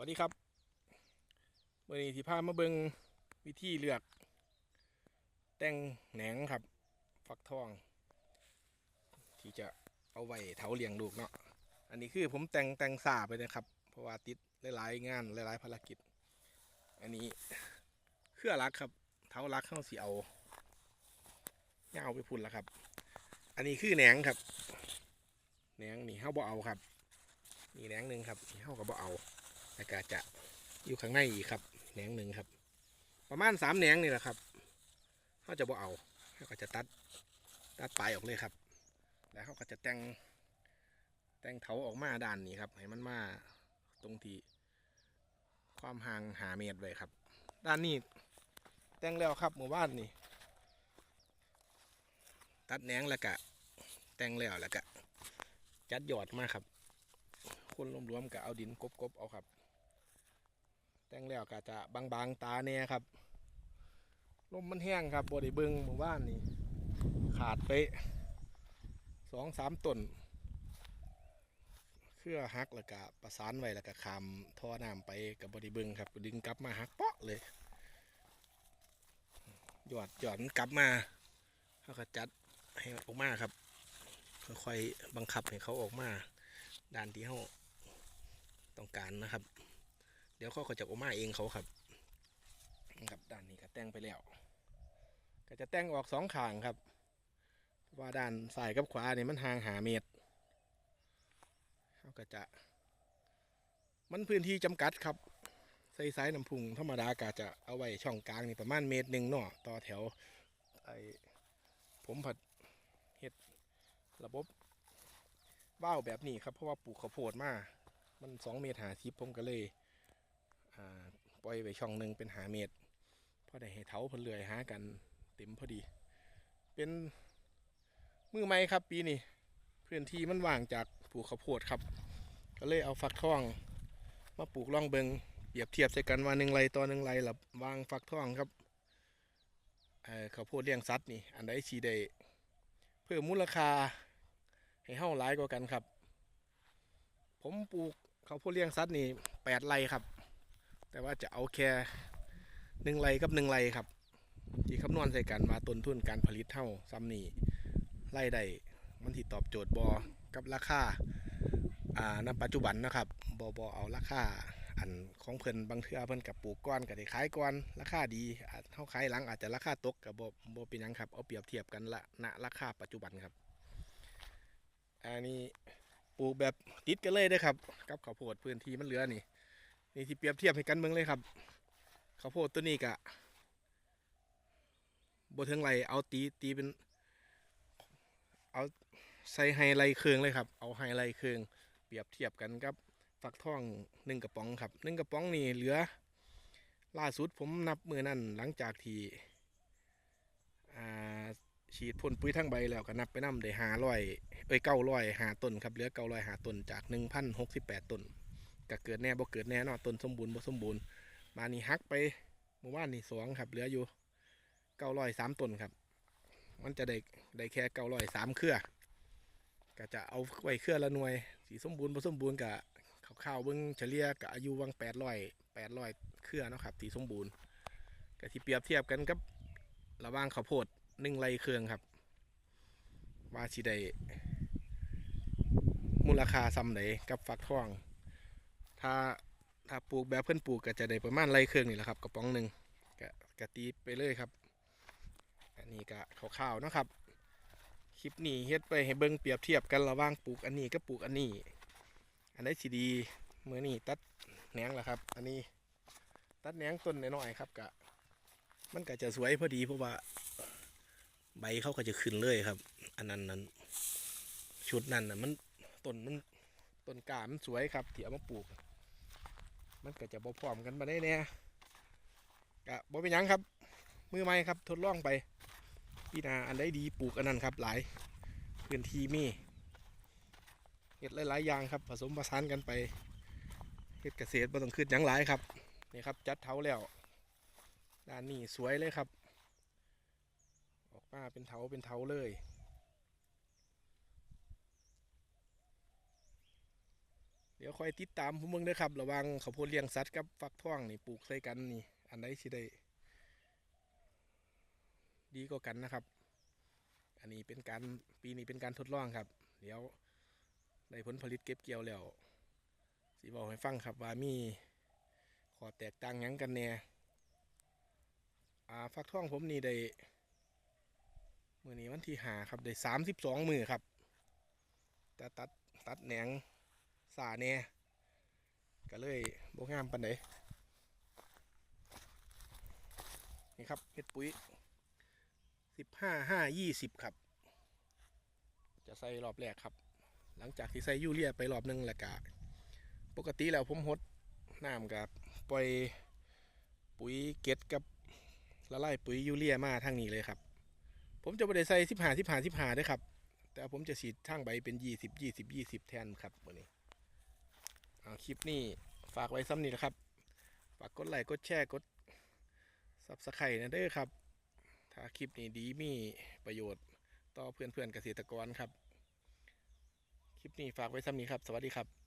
วัสดีครับวันนี้ที่พามาเบิงวิธีเลือก แต่งแหนงครับ ฟักทอง ที่จะเอาไว้เถาเลี้ยงลูกเนาะอันนี้คือผมแต่งแต่งสาไปนะครับ เพราะว่าติดหลายๆงานหลายๆภารกิจ อันนี้เครือรักครับเถารักเข้าสีเอาเงาไปพุ่นแล้วครับ อันนี้คือแหนงครับแหนงนี่เฮาบ่เอาครับนี่แหนงหนึ่งครับนี่เฮาก็บ่เอา แล้วก็จะอยู่ข้างในอีกครับแหนงหนึ่งครับ ประมาณสามแหนงนี่แหละครับเขาจะบ่เอาเขาก็จะตัดตัดปลายออกเลยครับ แล้วเขาก็จะแต่งแต่งเถาออกมาด้านนี้ครับให้มันมาตรงที่ความห่างหาเมตรไว้ครับ ด้านนี้แต่งแล้วครับหมู่บ้านนี่ตัดแหนงแล้วก็แต่งแล้วแล้วก็จัดยอดมาครับคนรวมๆก็เอาดินกบๆเอาครับ แต่งแล้วก็จะบางๆตาแน่ครับลมมันแห้งครับบไดิบิงหมู่บ้านนี่ขาดไปสองสามต้นเครือหักแล้วก็ประสานไว้แล้วก็คำท่อน้ำไปกับบไดิบิงครับดึงกลับมาหักเปาะเลยหยอดหยอดมันกลับมาเขาก็จัดให้ออกมาครับค่อยๆบังคับให้เขาออกมาด้านที่เขาต้องการนะครับ เดี๋ยวเขาก็จะออกมาเองเขาครับครับด้านนี้ก็แต่งไปแล้ว ก็จะแต่งออกสองขางครับเพราะว่าด้านซ้ายกับขวาเนี่ยมันห่างหาเมตรเขาก็จะ มันพื้นที่จำกัดครับใส่สายน้ำพุงธรรมดาก็จะเอาไว้ช่องกลางนี่ประมาณเมตรหนึ่งเนาะต่อแถวไอ้ผมผัดเห็ดระบบว่าวแบบนี้ครับเพราะว่าปลูกข้าวโพดมา มันสองเมตรหาทิพผมก็เลยอ่ ปล่อยไว้ช่องหนึ่งเป็นหาเมตรพอได้ให้เท้าเพนเลื่อยหากันเต็มพอดี เป็นมือไม้ครับปีนี้พื้นที่มันว่างจากปลูกข้าวโพดครับ ก็เลยเอาฟักทอง มาปลูกล่องเบิงเปรียบเทียบใส่กันว่าหนึ่งไรต่อหนึ่งไรหลับวางฟักทองครับข้าวโพดเลี้ยงสัตว์นี่อันใดชีได้เพิ่มมูลค่าให้เฮาหลายกว่ากันครับ ผมปลูกข้าวโพดเลี้ยงสัตว์นี่แปดไรครับ แต่ว่าจะเอาแค่หนึ่งไรกับหนึ่งไรครับที่คำนวณใส่กันว่าต้นทุนการผลิตเท่าซ้ำนี่ไร่ใดมันที่ตอบโจทย์บอกับราคาอ่าณปัจจุบันนะครับบอบอเอาราคาอันของเพิ่นบางเทื่อเพิ่นกับปลูกก้อนก็ได้ขายก้อนราคาดีอาจเท่าขายหลังอาจจะราคาตกกับบอบเป็นยังครับเอาเปรียบเทียบกันละณราคาปัจจุบันครับอันนี้ปลูกแบบติดกันเลยเด้ครับ กับข้าวโพดพื้นที่มันเหลือนี่ นี่ที่เปรียบเทียบให้กันเบิ่งเลยครับข้าวโพดตัวนี้กะบเทิงไรเอาตีตีเป็น เอาใส่ไฮไลเคืองเลยครับ เอาไฮไลเคืองเปรียบเทียบกันกับฟักทองหนึ่งกระป๋องครับหนึ่งกระป๋องนี่เหลือ ล่าสุดผมนับมือนั่นหลังจากที่ฉีดพ่นปุ๋ยทั้งใบแล้วก็นับไปนำได้หาร้อยเอ้ยเก้าร้อยหาต้นครับเหลือเก้าร้อยหาต้นจากหนึ่งพันหกสิบแปดต้น ก็เกิดแน่บ่เกิดแน่เนอนต้นสมบูรณ์บ่สมบูรณ์มานี่ฮักไปเมื่อวานนี่สองครับเหลืออยู่เก้าร้อยสามต้นครับ มันจะได้ได้แค่เก้าร้อยสามเครือก็จะเอาไว้เครือละหน่วย สีสมบูรณ์บ่สมบูรณ์กับข้าวๆเบิ่งเฉลี่ยกับอายุวังแปดร้อยแปดร้อยเครือเนาะครับสีสมบูรณ์ก็ที่เปรียบเทียบกันกับระว่างข้าวโพดหนึ่งไรเครื่องครับ ว่าสิได้มูลค่าซ้ำไหนกับฟักทอง ถ้าถ้าปลูกแบบเพื่อนปลูกก็จะได้ประมาณไรเครื่องนี่แหละครับกระป๋องหนึ่งกะกะตีไปเลยครับ อันนี้ก็คร่าวๆนะครับ คลิปนี้เฮ็ดไปให้เบิ่งเปรียบเทียบกันระหว่างปลูกอันนี้กับปลูกอันนี้ อันไหนสิดีเมื่อนี้ตัดแหนงแล้วครับ อันนี้ตัดแหนงต้นน้อยๆครับกะ มันก็จะสวยพอดีเพราะว่า ใบเขาก็จะขึ้นเลยครับ อันนั้นนั้นชุดนั้นน่ะมันต้นมัน ต้นกามสวยครับที่เอามาปลูก มันก็จะบ่พร้อมกันมาได้แน่กะบ่เป็นยังครับ มือใหม่ครับทดลองไปพี่นาอันใดดีปลูกอันนั้นครับ หลายพื้นที่มีเห็ดหลายๆอย่างครับ ผสมผสานกันไปเห็ดเกษตรบ่ต้องขึ้นยังหลายครับนี่ครับ จัดเท้าแล้วด้านนี้สวยเลยครับ ออกมาเป็นเถาเป็นเถาเลย เดี๋ยวคอยติดตามผมเบิ่งเด้อครับ ระวังข้าวโพดเลี้ยงสัตว์กับฟักทองนี่ปลูกใส่กันนี่ อันไหนสิได้ ดีกว่ากันนะครับ อันนี้เป็นการปีนี้เป็นการทดลองครับ เดี๋ยวได้ผลผลิตเก็บเกี่ยวแล้วสิบอกให้ฟังครับว่ามีขอแตกต่างยังกันแน่อ่าฟักทองผมนี่ได้มือนี้วันที่หาครับได้สามสิบสองมือครับแต่ตัดตัดแหนง สาแหน่ยก็เลยบ่งามปันไดนี่ครับเฮ็ดปุ๋ยสิบห้าห้ายี่สิบครับ จะใส่รอบแรกครับ หลังจากที่ใส่ยูเรียไปรอบหนึงแล้วก็ปกติแล้วผมหดน้ำกับปล่อยปุ๋ยเก็ดกับละลายปุ๋ยยูเรียมาทางนี้เลยครับ ผมจะไม่ได้ใส่สิบห้าสิบห้าสิบห้าด้วยครับ แต่ผมจะฉีดทางใบเป็นยี่สิบยี่สิบยี่สิบแทนครับวันนี้ คลิปนี้ฝากไว้ซ้ำนี่นะครับ ฝากกดไลค์กดแชร์กดซับสไครต์นะเด้อครับ ถ้าคลิปนี้ดีมีประโยชน์ต่อเพื่อนๆเกษตรกรครับ คลิปนี้ฝากไว้ซ้ำนี้ครับ สวัสดีครับ